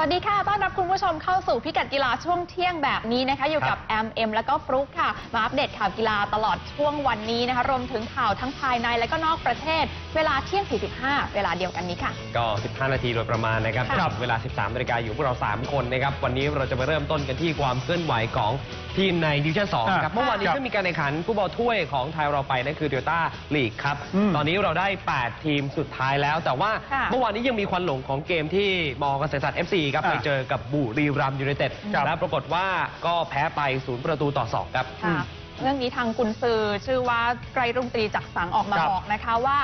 สวัสดีค่ะ ต้อนรับคุณผู้ชมเข้าสู่พิกัดกีฬาช่วงเที่ยงแบบนี้นะคะ อยู่กับแอมเอ็มแล้วก็ฟลุกค่ะ มาอัปเดตข่าวกีฬาตลอดช่วงวันนี้นะคะ รวมถึงข่าวทั้งภายในและก็นอกประเทศเวลาเที่ยง 45 เวลาเดียวกันนี้ค่ะ ก็ 15 นาทีโดยประมาณนะครับค่ะเวลา 13นาฬิกาอยู่พวกเรา 3 คนนะครับ วันนี้เราจะมาเริ่มต้นกันที่ความเคลื่อนไหวของทีมในดิวิชั่น2ครับค่ะเมื่อวานนี้ครับก็มีการแข่งขันฟุตบอลถ้วยของไทยเราไปนั่นคือเดลต้าลีกครับ อืม ตอนนี้เราได้ 8 ทีมสุดท้ายแล้ว แต่ว่าค่ะเมื่อวานนี้ยังมีควันหลงของเกมที่มอเกษตรศาสตร์ FC ครับอ่าไปเจอกับบุรีรัมย์ยูไนเต็ดครับ และปรากฏว่าก็แพ้ไปศูนย์ประตูต่อสองครับ ค่ะ เรื่องนี้ทางกุนซือชื่อว่าไกรรุ่งตรีจักรสังออกมาครับบอกนะคะว่า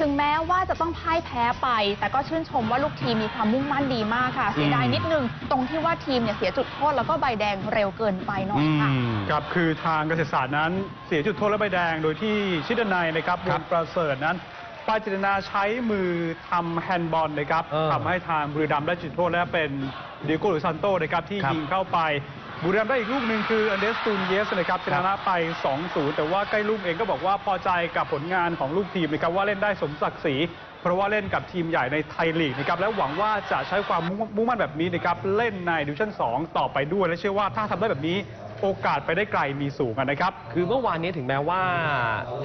ถึงแม้ว่าจะต้องพ่ายแพ้ไป แต่ก็ชื่นชมว่าลูกทีมมีความมุ่งมั่นดีมากค่ะ เสียดายนิดนึง ตรงที่ว่าทีมเนี่ยเสียจุดโทษแล้วก็ใบแดงเร็วเกินไปหน่อยค่ะ ครับคือทางเกษตรศาสตร์นั้นเสียจุดโทษและใบแดงโดยที่ชิดนัยนะครับครัวบงประเสริฐนั้นปาจิตนาใช้มือทำแฮนด์บอลนะครับเออทำให้ทางบุรีรัมย์ได้จุดโทษและเป็นเดียโกหรือซันโตนะครับที่ครับยิงเข้าไป บุรีรัมย์ได้อีกลูกหนึ่งคืออันเดสตูนเยสนะครับชนะไป 2-0 แต่ว่าใกล้ลูกเองก็บอกว่าพอใจกับผลงานของลูกทีมนะครับว่าเล่นได้สมศักดิ์ศรีเพราะว่าเล่นกับทีมใหญ่ในไทยลีกนะครับและหวังว่าจะใช้ความมุ่งมั่นแบบนี้นะครับเล่นในดิวิชั่น 2 ต่อไปด้วยและเชื่อว่าถ้าทำได้แบบนี้ โอกาสไปได้ไกลมีสูงอะนะครับ คือเมื่อวานนี้ถึงแม้ว่า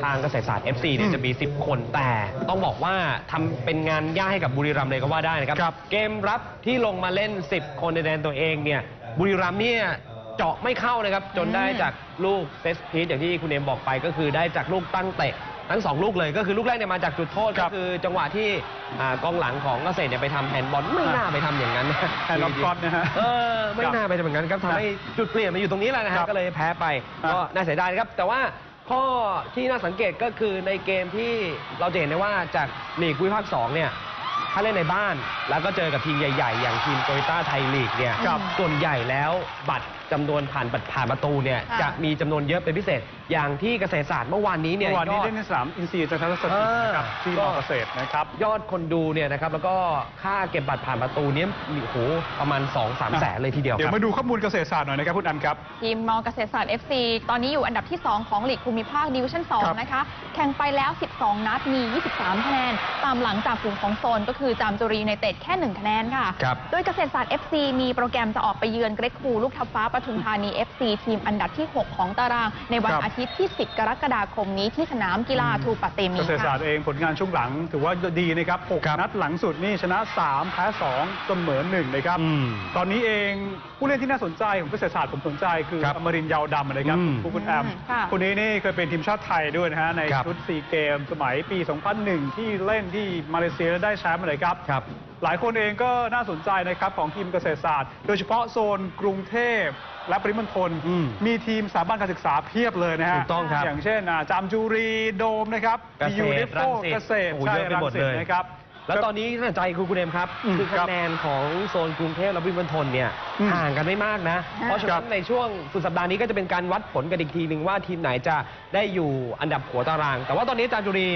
ทางเกษตรศาสตร์ FC เนี่ยอืมจะมี 10 คนแต่ต้องบอกว่าทำเป็นงานยากให้กับบุรีรัมย์เลยก็ว่าได้นะครับ ครับ เกมรับที่ลงมาเล่น 10 คนในแดนตัวเองเนี่ยบุรีรัมย์เนี่ยเจาะไม่เข้านะครับ จนได้จากลูกเซตพีทอย่างที่คุณเอมบอกไปก็คือได้จากลูกตั้งเตะ ทั้งสองลูกเลยก็คือลูกแรกเนี่ยมาจากจุดโทษครัก็บ คือจังหวะที่อ่ากองหลังของเกษตรเนี่ยไปทำแฮนด์บอลไม่น่าไปทำอย่างนั้นนะแฮนด์บอลก๊อตนะฮะ เออไม่น่าไปทำอย่างนั้นครับทำให้จุดเปลี่ยนมาอยู่ตรงนี้แหละนะครัฮะบก็เลยแพ้ไปครับก็น่าเสียดายนะครับแต่ว่าข้อที่น่าสังเกตก็คือในเกมที่เราจะเห็นได้ว่าจากลีกภูมิภาค2เนี่ย ถ้าเล่นในบ้าน แล้วก็เจอกับทีมใหญ่ ๆ อย่างทีมโตโยต้าไทยลีกเนี่ยครับ ส่วนใหญ่แล้วบัตรจำนวนผ่านบัตรผ่านประตูเนี่ยค่ะ จะมีจำนวนเยอะเป็นพิเศษ อย่างที่เกษตรศาสตร์เมื่อวานนี้เนี่ยเมื่อวานนี้ยอด เล่นในสนามอินซีจันทรสถิตนะครับเออที่ก็มอเกษตรนะครับ ยอดคนดูเนี่ยนะครับแล้วก็ค่าเก็บบัตรผ่านประตูเนี่ยโอ้โหประมาณ 2-3 แสนเลยทีเดียวเดี๋คยรับวมาดูข้อมูลเกษตรศาสตร์หน่อยนะครับคุณอันครับ ทีมมอเกษตรศาสตร์ FC ตอนนี้อยู่อันดับที่ 2 ของลีกภูมิภาคดิวิชั่น ครับ 2 นะคะ แข่งไปแล้ว 12 นัด มี 23 คะแนน ตามหลังจากกลุ่มของโซนก็คือจามจุรีในเต็ดแค่ 1 คะแนนค่ะ ครับ โดยเกษตรศาสตร์ FC มีโปรแกรมจะออกไปเยือนเกรกคูลูกทัพฟ้าปทุมธานี FC ทีมอันดับที่ 6 ของตาราง ในวันครับอาทิตย์ที่ 10 กรกฎาคมนี้ที่สนามกีฬาทูปะเตมีเกษตรศาสค่ะ ตร์เองผลงานช่วงหลังถือว่าดีนะครับหกครับนัดหลังสุดนี่ชนะ 3 แพ้2เสมอ1นะครับ อืมตอนนี้เองผู้เล่นที่น่าสนใจของเกษตรศาสตร์ผมสนใจคือครับอมรินทร์ยาวดำนะครับอืมผู้คุณแอมอืมค่ะ คนนี้นี่เคยเป็นทีมชาติไทยด้วยนะฮะในครับ ชุดซีเกมสมัยปี 2001 ที่เล่นที่มาเลเซียและได้แชมป์เลยครับครับ หลายคนเองก็น่าสนใจนะครับของทีมเกษตรศาสตร์ โดยเฉพาะโซนกรุงเทพและปริมณฑลอืมมีทีมสถาบันการศึกษาเพียบเลยนะฮะถูกต้องครับอย่างเช่นอ่าจามจุรีโดมนะครับเกษตรยูนิโฟรังสิตเกษตรโอ้โหใช่เยอะไปหมดรังสิตเลย นะครับ แล้วตอนนี้น่าสนใจคือคุณเอมครับ อืมคือครัคะบแนนของโซนกรุงเทพและปริมณฑลเนี่ยอืมห่างกันไม่มากนะครับเพราะฉะนั้นในช่วงสุดสัปดาห์นี้ก็จะเป็นการวัดผลกันอีกทีหนึ่งว่าทีมไหนจะได้อยู่อันดับหัวตาราง แต่ว่าตอนนี้อาจารย์จุรี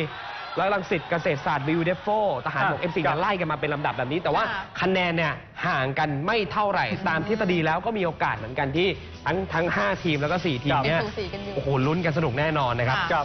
และรังสิตเกษตรศาสตร์บิวเดฟโฟทหารบกอะเอฟซีครักับนไล่กันมาเป็นลำดับแบบนี้ แต่ว่าค่ะคะแนนเนี่ยห่างกันไม่เท่าไหร่ ตามทฤษฎีแล้วก็มีโอกาสเหมือนกันที่ทั้งทั้ง 5 ทีมแล้วก็ 4 ทีมเนี่ยสูสีกันอยู่ โอ้โหลุ้นกันสนุกแน่นอนนะครับ ค่ะครับ